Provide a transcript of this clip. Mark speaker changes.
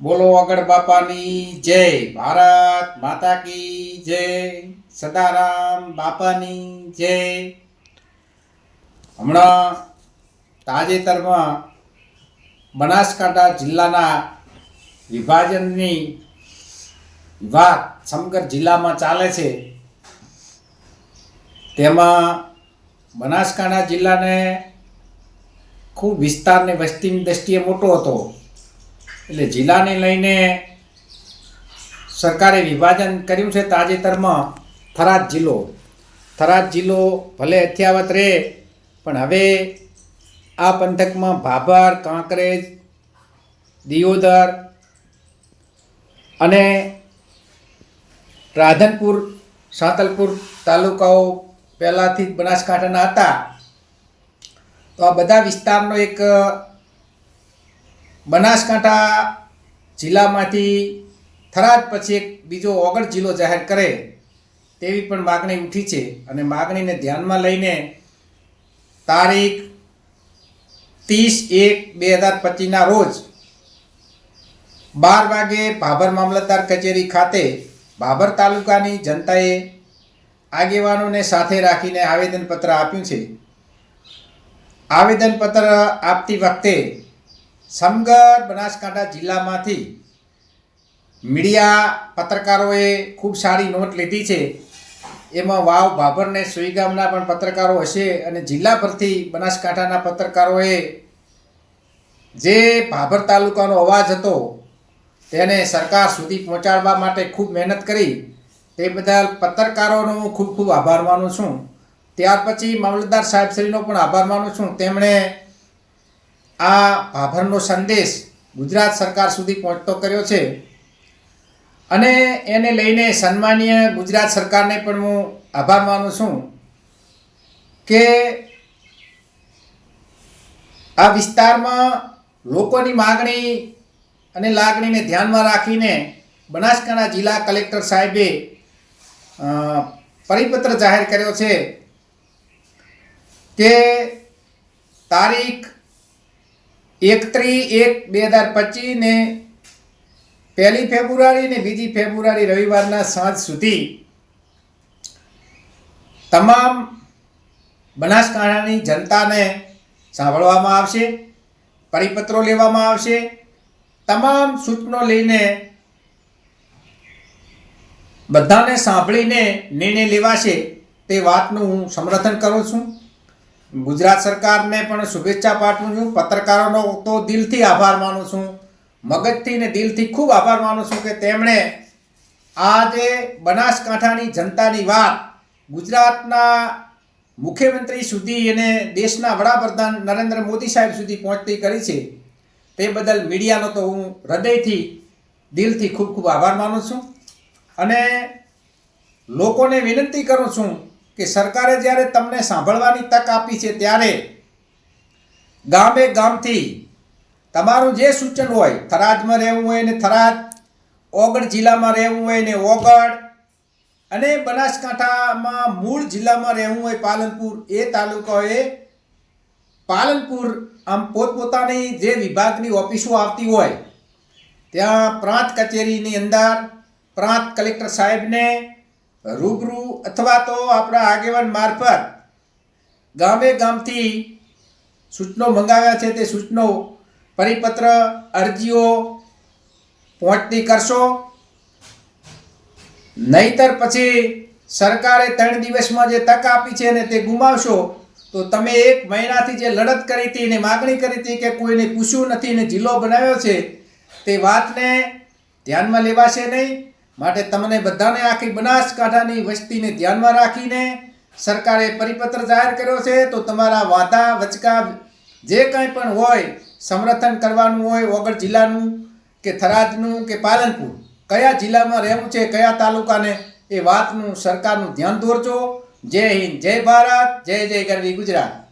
Speaker 1: બોલો આગળ બાપાની જય. ભારત માતા કી જય. સદારામ બાપાની જય. હમણાં તાજેતરમાં બનાસકાંઠા જિલ્લાના વિભાજનની વાત સમગ્ર જિલ્લામાં ચાલે છે. તેમાં બનાસકાંઠા જિલ્લાને ખૂબ વિસ્તારને વસ્તીની દ્રષ્ટિએ મોટો હતો. એટલે જિલ્લાને લઈને સરકારે વિભાજન કર્યું છે તાજેતરમાં થરાદ જિલ્લો. થરાદ જિલ્લો ભલે અથ્યાવત રહે, પણ હવે આ પંથકમાં ભાભર, કાંકરેજ, દિયોદર અને રાધનપુર, સાંતલપુર તાલુકાઓ પહેલાંથી જ બનાસકાંઠાના હતા. તો આ બધા વિસ્તારનો એક બનાસકાંઠા જિલ્લામાંથી થરાદ પછી એક બીજો ઓગળ જિલ્લો જાહેર કરે તેવી પણ માગણી ઉઠી છે અને માગણીને ધ્યાનમાં લઈને તારીખ ત્રીસ એક બે હજાર પચીસના રોજ બાર વાગે ભાભર મામલતદાર કચેરી ખાતે ભાભર તાલુકાની જનતાએ આગેવાનોને સાથે રાખીને આવેદનપત્ર આપ્યું છે. આવેદનપત્ર આપતી વખતે સમગ્ર બનાસકાંઠા જિલ્લામાંથી મીડિયા પત્રકારોએ ખૂબ સારી નોટ લીધી છે. એમાં વાવ ભાભરને સુઈગામના પણ પત્રકારો હશે અને જિલ્લા પરથી બનાસકાંઠાના પત્રકારોએ જે ભાભર તાલુકાનો અવાજ હતો તેને સરકાર સુધી પહોંચાડવા માટે ખૂબ મહેનત કરી. તે બદલ પત્રકારોનો હું ખૂબ ખૂબ આભાર માનું છું. ત્યાર પછી મામલતદાર સાહેબશ્રીનો પણ આભાર માનું છું. તેમણે આ આભરનો સંદેશ ગુજરાત સરકાર સુધી પહોંચતો કર્યો છે. અને એને લઈને સન્માનીય ગુજરાત સરકારને પણ હું આભાર માનું છું કે આ વિસ્તારમાં લોકોની માગણી અને લાગણીને ધ્યાનમાં રાખીને બનાસકાંઠા જિલ્લા કલેક્ટર સાહેબે પરિપત્ર જાહેર કર્યો છે કે તારીખ એકત્રીસ એક બે હજાર પચીસને પહેલી ફેબ્રુઆરી ને બીજી ફેબ્રુઆરી રવિવારના સાંજ સુધી તમામ બનાસકાંઠાની જનતાને સાંભળવામાં આવશે, પરિપત્રો લેવામાં આવશે, તમામ સૂચનો લઈને બધાને સાંભળીને નિર્ણય લેવાશે તે વાતનું હું સમર્થન કરું છું. ગુજરાત સરકારને પણ શુભેચ્છા પાઠવું છું. પત્રકારોનો તો દિલથી આભાર માનું છું. મગજથી ને દિલથી ખૂબ આભાર માનું છું કે તેમણે આ જે બનાસકાંઠાની જનતાની વાત ગુજરાતના મુખ્યમંત્રી સુધી અને દેશના વડાપ્રધાન નરેન્દ્ર મોદી સાહેબ સુધી પહોંચતી કરી છે. તે બદલ મીડિયાનો તો હું હૃદયથી, દિલથી ખૂબ ખૂબ આભાર માનું છું. અને લોકોને વિનંતી કરું છું કે સરકારે જ્યારે તમને સાંભળવાની તક આપી છે ત્યારે ગામે ગામથી તમારું જે સૂચન હોય, થરાદમાં રહેવું હોય ને થરાદ, ઓગળ જિલ્લામાં રહેવું હોય ને ઓગળ, અને બનાસકાંઠામાં મૂળ જિલ્લામાં રહેવું હોય પાલનપુર, એ તાલુકાએ પાલનપુર આમ પોતપોતાની જે વિભાગની ઓફિસો આવતી હોય, ત્યાં પ્રાંત કચેરીની અંદર પ્રાંત કલેક્ટર સાહેબને રૂબરૂ અથવા તો આપણા આગેવાન મારફત ગામે ગામથી સૂચનો મંગાવ્યા છે તે સૂચનો પરિપત્ર, અરજીઓ પહોંચતી કરશો. નહીતર પછી સરકારે ત્રણ દિવસમાં જે તક આપી છે ને તે ગુમાવશો, તો તમે એક મહિનાથી જે લડત કરી હતી ને માગણી કરી હતી કે કોઈને પૂછ્યું નથી ને જિલ્લો બનાવ્યો છે, તે વાતને ધ્યાનમાં લેવાશે નહીં. માટે તમને બધાને આખી બનાસકાંઠાની વસ્તીને ધ્યાનમાં રાખીને સરકારે પરિપત્ર જાહેર કર્યો છે, તો તમારા વાદા વચકા, જે કંઈ પણ હોય, સમર્થન કરવાનું હોય, વગર જિલ્લાનું કે થરાદનું કે પાલનપુર, કયા જિલ્લામાં રહેવું છે, કયા તાલુકાને, એ વાતનું સરકારનું ધ્યાન દોરજો. જય હિન્દ, જય ભારત, જય જય ગરવી ગુજરાત.